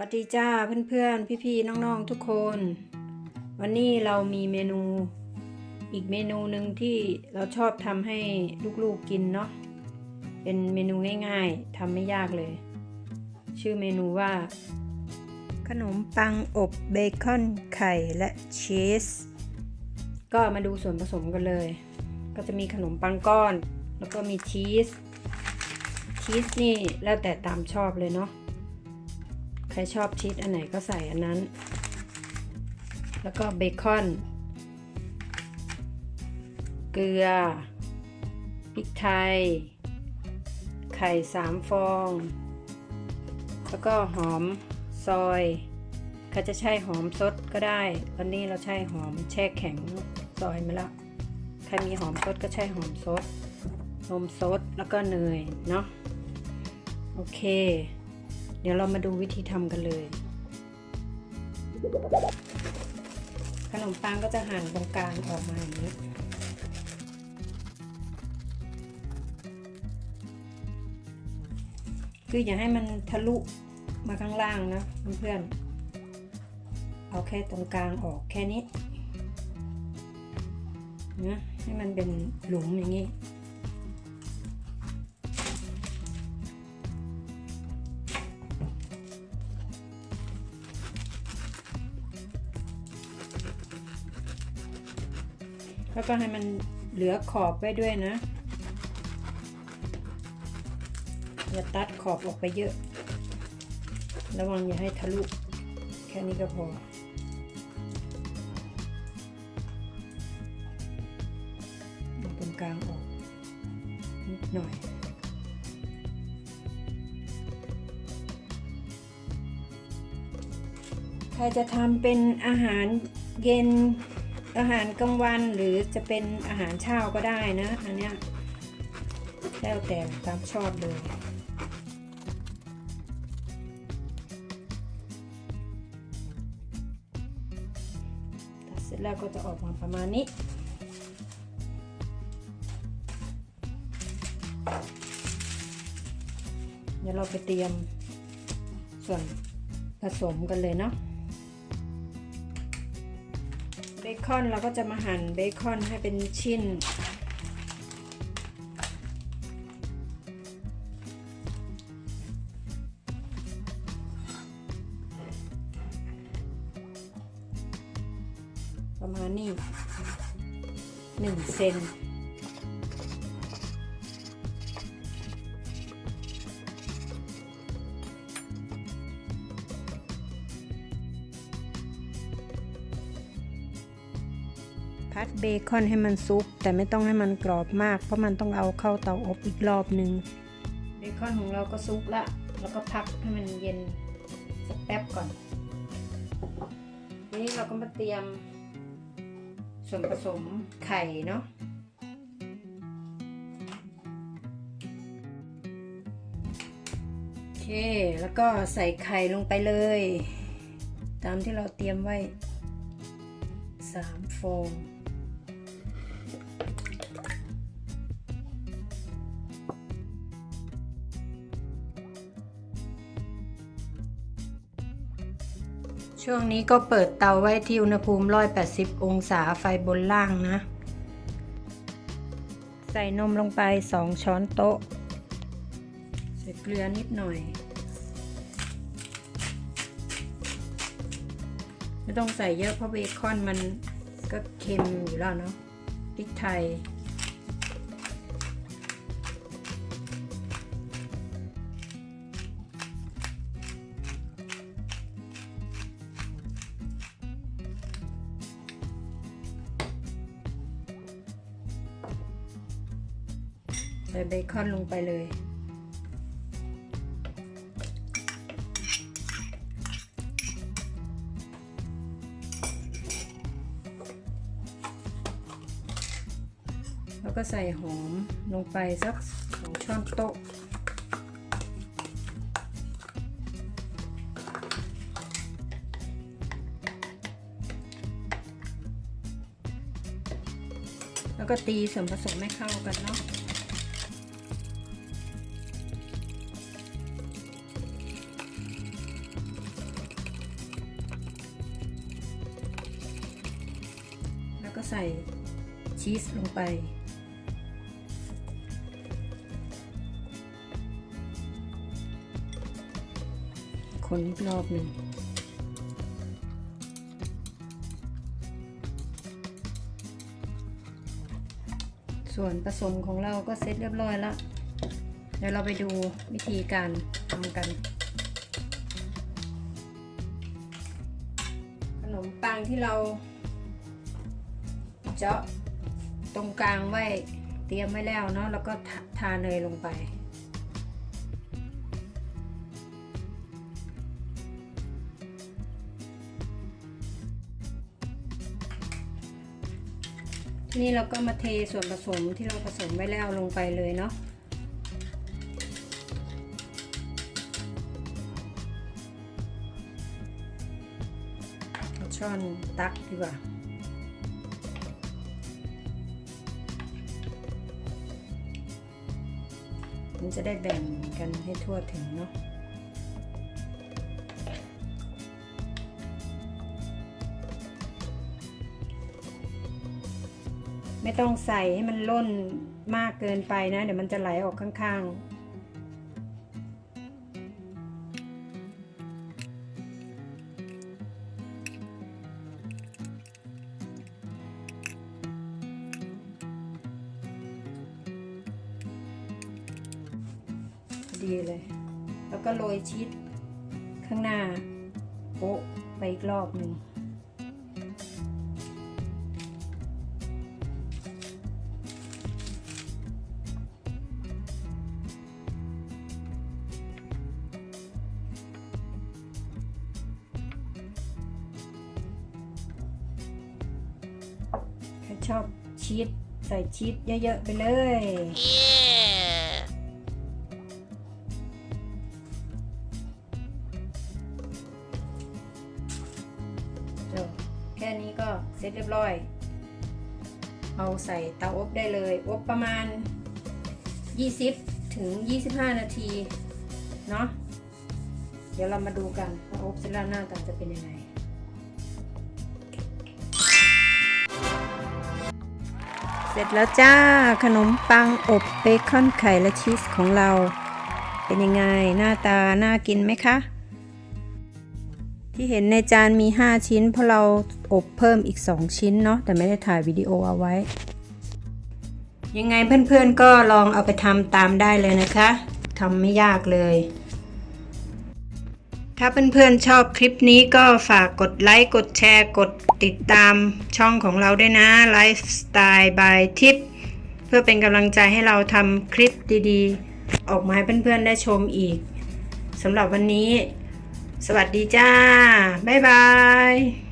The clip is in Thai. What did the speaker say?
วัสดีจ้าเพื่อนๆ พี่ๆ น้องๆ ทุกคน วันนี้เรามีเมนูอีกเมนูหนึ่งที่เราชอบทำให้ลูกๆกินเนาะเป็นเมนูง่ายๆทำไม่ยากเลย ชื่อเมนูว่า ขนมปังอบเบคอนไข่และชีสก็มาดูส่วนผสมกันเลย ก็จะมีขนมปังก้อน แล้วก็มีชีสชีสนี่แล้วแต่ตามชอบเลยเนาะ ใครชอบชีสอันไหนก็ใส่อันนั้น แล้วก็เบคอน เกลือ พริกไทย ไข่สามฟอง แล้วก็หอมซอยใครจะใช้หอมสดก็ได้ วันนี้เราใช้หอมแช่แข็งซอยมาแล้วใครมีหอมสดก็ใช้หอมสดนมสดแล้วก็เนยเนาะโอเค เดี๋ยวเรามาดูวิธีทำกันเลย ขนมปังก็จะหั่นตรงกลางออกมาอย่างนี้คืออย่าให้มันทะลุมาข้างล่างนะเพื่อนๆเอาแค่ตรงกลางออกแค่นี้นะให้มันเป็นหลุมอย่างนี้ แล้วก็ให้มันเหลือขอบไว้ด้วยนะ อย่าตัดขอบออกไปเยอะ ระวังอย่าให้ทะลุ แค่นี้ก็พอตรงกลางออกนิดหน่อยใครจะทำเป็นอาหารเย็น อาหารกลางวันหรือจะเป็นอาหารเช้าก็ได้นะอันเนี้ยแล้วแต่ตามชอบเลยตัดเสร็จแล้วก็จะออกมาประมาณนี้เดี๋ยวเราไปเตรียมส่วนผสมกันเลยเนาะ เบคอนเราก็จะมาหั่นเบคอนให้เป็นชิ้น ประมาณนี้หนึ่งเซน พัดเบคอนให้มันซุก แต่ไม่ต้องให้มันกรอบมาก เพราะมันต้องเอาเข้าเตาอบอีกรอบหนึ่งเบคอนของเราก็ซุกละ แล้วก็พักให้มันเย็นสักแป๊บก่อนทีนี้เราก็มาเตรียมส่วนผสมไข่เนาะโอเค แล้วก็ใส่ไข่ลงไปเลย ตามที่เราเตรียมไว้สามฟอง ช่วงนี้ก็เปิดเตาไว้ที่อุณหภูมิ 180 องศาไฟบนล่างนะ ใส่นมลงไป 2 ช้อนโต๊ะ ใส่เกลือนิดหน่อย ไม่ต้องใส่เยอะเพราะเบคอนมันก็เค็มอยู่แล้วเนาะพริกไทย ส่เบคอนลงไปเลย แล้วก็ใส่หอมลงไปสักสองช้อนโต๊ะแล้วก็ตีส่วนผสมให้เข้ากันเนาะ ใส่ชีสลงไป คนอีกรอบหนึ่งส่วนผสมของเราก็เสร็จเรียบร้อยแล้ว เดี๋ยวเราไปดูวิธีการทำกัน ขนมปังที่เรา เจาะตรงกลางไว้เตรียมไว้แล้วเนาะแล้วก็ทาทาเนยลงไป ทีนี้เราก็มาเทส่วนผสมที่เราผสมไว้แล้วลงไปเลยเนาะช้อนตักดีกว่า มันจะได้แบ่งกันให้ทั่วถึงเนาะไม่ต้องใส่ให้มันล่นมากเกินไปนะ เดี๋ยวมันจะไหลออกข้างๆีเลย แล้วก็โรยชีสข้างหน้าโปะไปอีกรอบหนึ่งใครชอบชีสใส่ชีสเยอะ ๆ ไปเลย นี้ก็เสร็จเรียบร้อย เอาใส่เตาอบได้เลย อบประมาณ 20 ถึง 25 นาที เนาะเดี๋ยวเรามาดูกันว่าอบเสร็จแล้วหน้าตาจะเป็นยังไงเสร็จแล้วจ้าขนมปังอบเบคอนไข่และชีสของเรา เป็นยังไงหน้าตาน่ากินไหมคะ ที่เห็นในจานมี 5 ชิ้น เพราะเราอบเพิ่มอีก 2 ชิ้นเนาะแต่ไม่ได้ถ่ายวิดีโอเอาไว้ ยังไงเพื่อนๆก็ลองเอาไปทำตามได้เลยนะคะทำไม่ยากเลย ถ้าเพื่อนๆชอบคลิปนี้ก็ฝากกดไลค์กดแชร์กดติดตามช่องของเราด้วยนะ Lifestyle by Tip เพื่อเป็นกำลังใจให้เราทำคลิปดีๆ ออกมาให้เพื่อนๆได้ชมอีกสำหรับวันนี้ สวัสดีจ้า บ๊ายบาย